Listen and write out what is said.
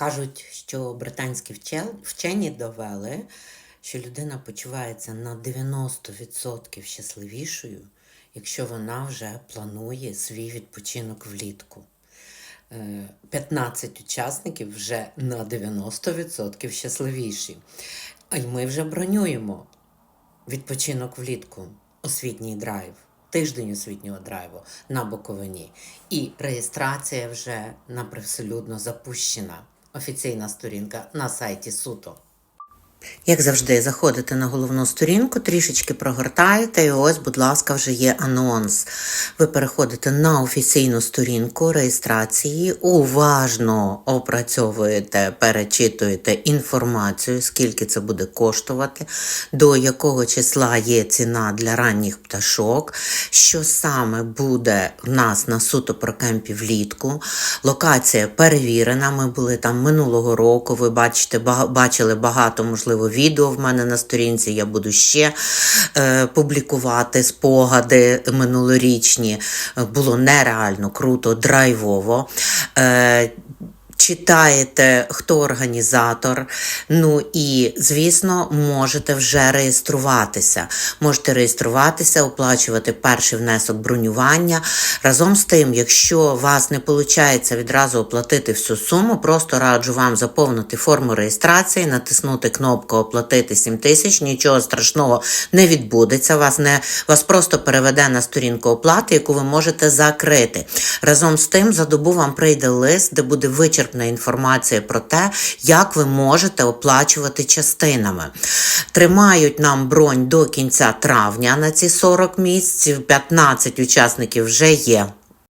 Кажуть, що британські вчені довели, що людина почувається на 90% щасливішою, якщо вона вже планує свій відпочинок влітку. Е, 15 учасників вже на 90% щасливіші. А й ми вже бронюємо відпочинок влітку, освітній драйв, тиждень освітнього драйву на Буковині. І реєстрація вже на привселюдно запущена. Офіційна сторінка на сайті Суто. Як завжди, заходите на головну сторінку, трішечки прогортаєте, і ось, будь ласка, вже є анонс. Ви переходите на офіційну сторінку реєстрації, уважно опрацьовуєте, перечитуєте інформацію, скільки це буде коштувати, до якого числа є ціна для ранніх пташок, що саме буде в нас на суто прокемпі влітку. Локація перевірена. Ми були там минулого року. Ви бачите, бачили багато, можливо, відео в мене на сторінці. Я буду ще е, публікувати спогади минулорічні. Було нереально круто, драйвово. Е, Читаєте, хто організатор. Ну і, звісно, можете вже реєструватися. Можете реєструватися, оплачувати перший внесок бронювання. Разом з тим, якщо вас не виходить відразу оплатити всю суму, просто раджу вам заповнити форму реєстрації, натиснути кнопку Оплатити 7 тисяч. Нічого страшного не відбудеться. Вас не вас просто переведе на сторінку оплати, яку ви можете закрити. Разом з тим, за добу вам прийде лист, де буде вичерпна інформація про те, як ви можете оплачувати частинами. Тримають нам бронь до кінця травня на ці 40 місць. 15 учасників вже є